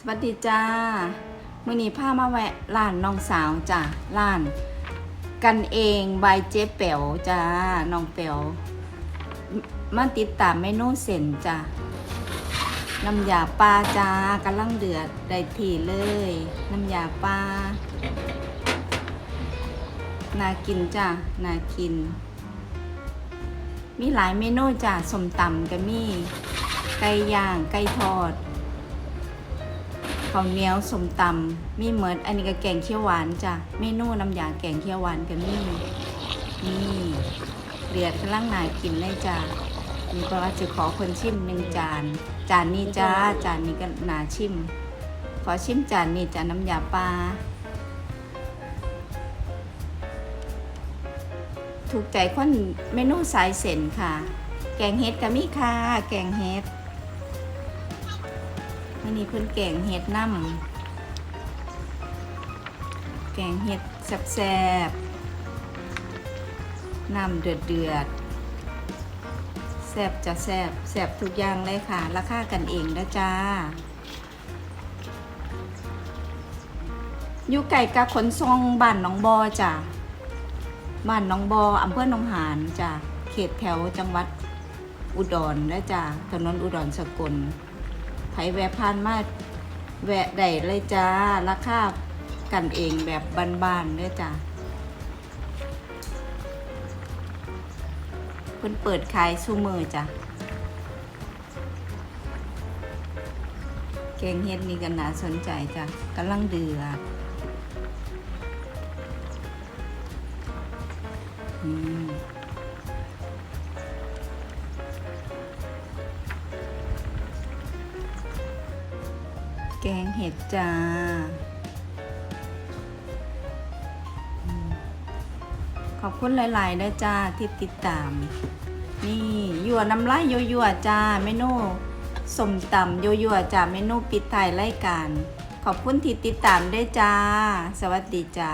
สวัสดีจ้ามื่อนี้พามาแวะร้านน้องสาวจ้าร้าน กันเองบายเจ๊เป๋วจ้าน้องเป๋วมมาติดตามเมนูเส้นจ้าน้ำยาปลาจ้ากำลังเดือดได้ทีเลย น้ำยาปลาน่ากินจ้าน่ากิน มีหลายเมนูจ้าสมตำก็มี ไก่ย่าง ไก่ทอด ข้าวเหนียวสมตำมีเหมือนอันนี้ก็แกงเขียวหวานจ้ะเมนูน้ำยาแกงเขียวหวานก็มีนี่เดือดกำลังน่ากินเลยจ้ะมีเพระว่าจะขอคนชิมหนึ่งจาน จานนี้จ้าจานนี้ก็นาชิม ขอชิมจานนี้จานน้ำยาปลาถูกใจคนเมนูสายเส้นค่ะ แกงเฮ็ดก็มีค่ะ แกงเฮ็ด วันนี้เพิ่นแกงเฮ็ดน้ำแกงเฮ็ดแซ่บๆน้ำเดือดเดือดแซ่บจะแซ่บแซ่บทุกอย่างเลยค่ะ ราคากันเองนะจ้าอยู่ไก่กะขนทรงบ้านหนองบอจ้ะบ้านหน้องบออำเภอหนองหานจ้ะเขตแถวจังหวัดอุดรนะจ้ะถนนอุดรสกล ผแวะผ่านมาแวะได้เลยจ้า ราคากันเองแบบบ้านๆเด้อจ้ะเพิ่นเปิดขายซูมือจ้ะแกงเฮ็ดนี่ก็น่าสนใจจ้ะกำลังเดือดอืม กงเห็ดจ้าขอบคุณหลายๆได้จ้าที่ติดตาม นี่ยั่วน้ำลายยั่วๆจ้าเมนูสมตำยั่วๆจ้าเมนูปิดท้ายรายการ ขอบคุณที่ติดตามได้วยจ้า สวัสดีจ้า